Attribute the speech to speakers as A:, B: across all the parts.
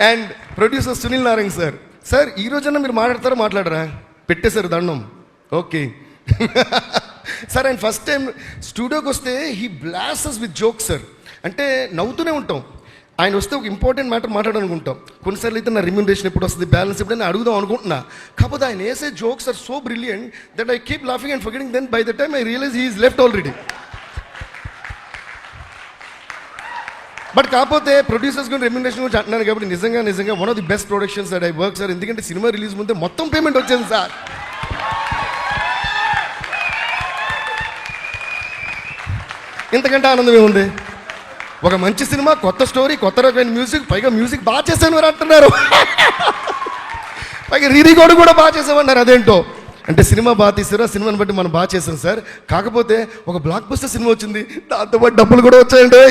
A: And producer Sunil Narayan sir sir ఈ రోజన్నా మీరు మాట్లాడతారా? మాట్లాడరా? పెట్టేశారు దండం. ఓకే సార్ ఆయన ఫస్ట్ టైం స్టూడియోకి వస్తే he blesses with jokes sir అంటే నవ్వుతూనే ఉంటాం. ఆయన వస్తే ఒక ఇంపార్టెంట్ మ్యాటర్ మాట్లాడాలనుకుంటాం. కొన్నిసార్లు అయితే నా రిమ్యూనరేషన్ ఎప్పుడు వస్తుంది బ్యాలెన్స్ ఎప్పుడు నేను అడుగుదాం అనుకుంటున్నా. కాకపోతే ఆయన వేసే jokes are so brilliant that I keep laughing and forgetting then by the time I realize he left already but కాకపోతే ప్రొడ్యూసర్స్ గురించి రెమ్యునరేషన్ గురించి అంటున్నాను కాబట్టి నిజంగా నిజంగా one of the best productions that I work sir ఎందుకంటే cinema release ముందే మొత్తం పేమెంట్ వచ్చింది సార్ ఇంతకంటే ఆనందమే ఉంది ఒక మంచి సినిమా కొత్త స్టోరీ కొత్త రకమైన మ్యూజిక్ పైగా మ్యూజిక్ బాగా చేశాను అని అంటున్నారు. పైగా రీరికార్డు కూడా బాగా చేసామన్నారు అదేంటో? అంటే సినిమా బాగా తీసారు ఆ సినిమాని బట్టి మనం బాగా చేసాం సార్ కాకపోతే ఒక బ్లాక్ బస్టర్ సినిమా వచ్చింది. దాంతోపాటు డబ్బులు కూడా వచ్చాయండి.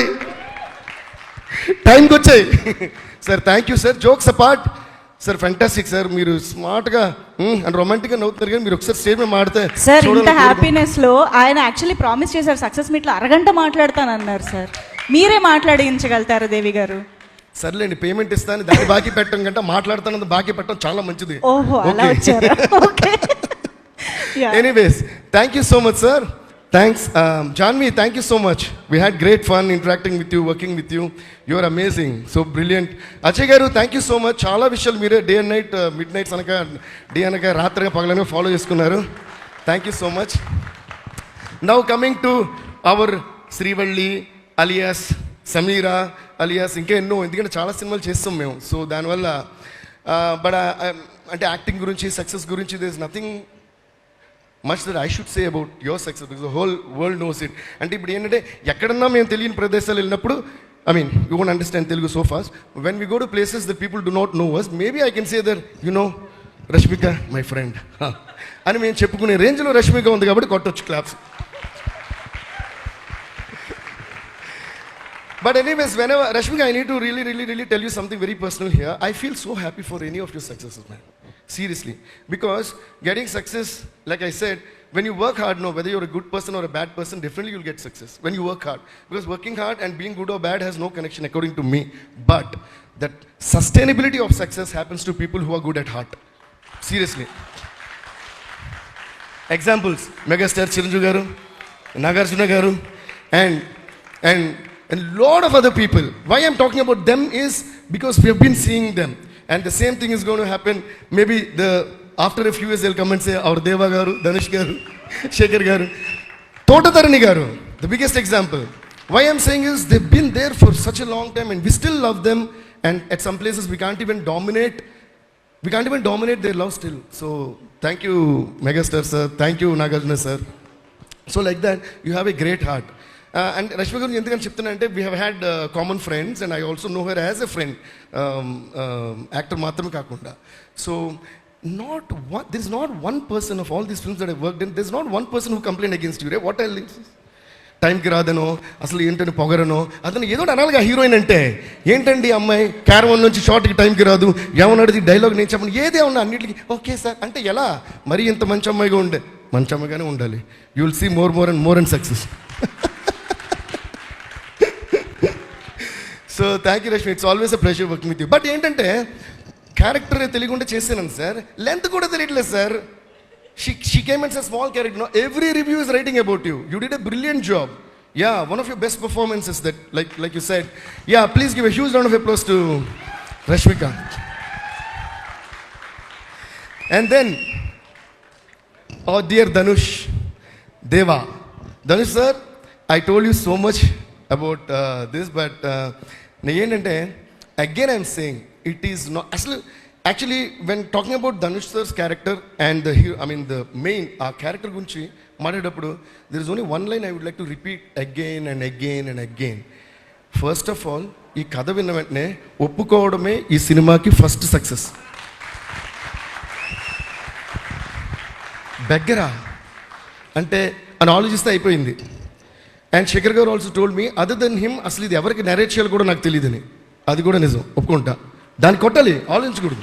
A: టైంకి వచ్చాయి sir thank you sir. Jokes apart sir fantastic sir. మీరు స్మార్ట్గా అండ్ రొమాంటిక్గా నవ్వుతున్నారు కానీ మీరు ఒకసారి స్టేజ్ మీద మాడితే
B: సార్ ఇంత హ్యాపీనెస్లో ఆయన యాక్చువల్లీ ప్రామిస్ చేశారు. సక్సెస్ మీట్లో అరగంట మాట్లాడతానన్నారు సార్. మీరే మాట్లాడించగలుగుతారు దేవి గారు.
A: సర్లేండి పేమెంట్ ఇస్తాను. దాన్ని బాకీ పెట్టడం కంటే మాట్లాడుతున్నది బాకీ పెట్టడం చాలా మంచిది.
B: ఓహో
A: anyways thank you so much sir thanks Janhvi thank you so much we had great fun interacting with you working with you you're amazing so brilliant Ajay garu thank you so much చాలా విషయాలు మీరే day and night midnights అనక day అనక రాత్రిగా పగలనే follow చేసుకున్నారు. Thank you so much now coming to our Srivalli alias Sameera alias ఇంకా ఎన్నో ఎందుకంటే చాలా సినిమాలు చేస్తాం మేము. సో దానివల్ల బట్ అంటే యాక్టింగ్ గురించి సక్సెస్ గురించి this nothing much that I should say about your success because whole world knows it అంటే ఇప్పుడు ఏంటంటే ఎక్కడన్నా మేము తెలియని ప్రదేశాలు వెళ్ళినప్పుడు I mean you one understand Telugu so fast when we go to places the people do not know us maybe I can say there you know Rashmika my friend అని మేము చెప్పుకునే రేంజ్లో రష్మిక ఉంది కాబట్టి కొట్టొచ్చు claps But anyways, whenever Rashmika I need to really really really tell you something very personal here I feel so happy for any of your success man seriously. Because getting success, like I said, when you work hard, no, whether you're a good person or a bad person, definitely you'll get success when you work hard. Because working hard and being good or bad has no connection, according to me. But that sustainability of success happens to people who are good at heart. Seriously. Examples Megastar Chiranju Garu, Nagarjuna Garu, and, and a lot of other people. Why I'm talking about them is because we have been seeing them. And the same thing is going to happen. Maybe the after a few years they'll come and say, our Deva Garu, danish Garu, Shekhar Garu, Totatarani Garu, the biggest example. Why I'm saying is they've been there for such a long time and we still love them. And at some places we can't even dominate. We can't even dominate their love still. So thank you, Megastar sir. Thank you, Nagarjuna sir. So like that, you have a great heart. And Rashmi గురించి ఎందుకని చెప్తున్నానంటే we have had common friends and I also know her as a friend actor మాత్రమే కాకుండా. So not one this not one person of all these films that I work in this not one person who complaint against you ray what I టైంకి రాదనో అసలు ఏంటని పొగరనో అతను ఏదో ఒకటి అనాలిగా heroine అంటే ఏంటండి అమ్మాయి? క్యారవన్ నుంచి షార్ట్కి టైంకి రాదు ఏమన్నాడు డైలాగ్ నేను చెప్పను ఏదే ఉన్నా అన్నిటికీ. ఓకే సార్ అంటే ఎలా? మరీ ఇంత మంచి అమ్మాయిగా ఉండే మంచి అమ్మాయిగానే ఉండాలి. You will see more more and more and success so thank you Rashmi it's always a pressure working with you but ఏంటంటే క్యారెక్టర్ తెలియకుండా చేసాను సార్ లెంత్ కూడా తెలియట్లేదు sir she she came and said small character no every review is writing about you you did a brilliant job yeah one of your best performances that like like you said yeah please give a huge round of applause to rashmika and then oh dear dhanush deva dhanush sir i told you so much about uh, this but uh, నేను ఏంటంటే again I'm saying it is no అసలు actually when talking about Dhanush sir's character and the he I mean the main uh character గురించి మాట్లాడేటప్పుడు there is only one line I would like to repeat again and again and again first of all ఈ కథ విన్న వెంటనే ఒప్పుకోవడమే ఈ సినిమాకి first success బెగ్గరా అంటే అని ఆలోచిస్తే అయిపోయింది. And Shekhar garu also told me other then him అసలు ఇది ఎవరికి నెరేట్ చేయాలి కూడా నాకు తెలియదని అది కూడా నిజం. ఒప్పుకుంటా. దాన్ని కొట్టాలి. ఆలోచించకూడదు.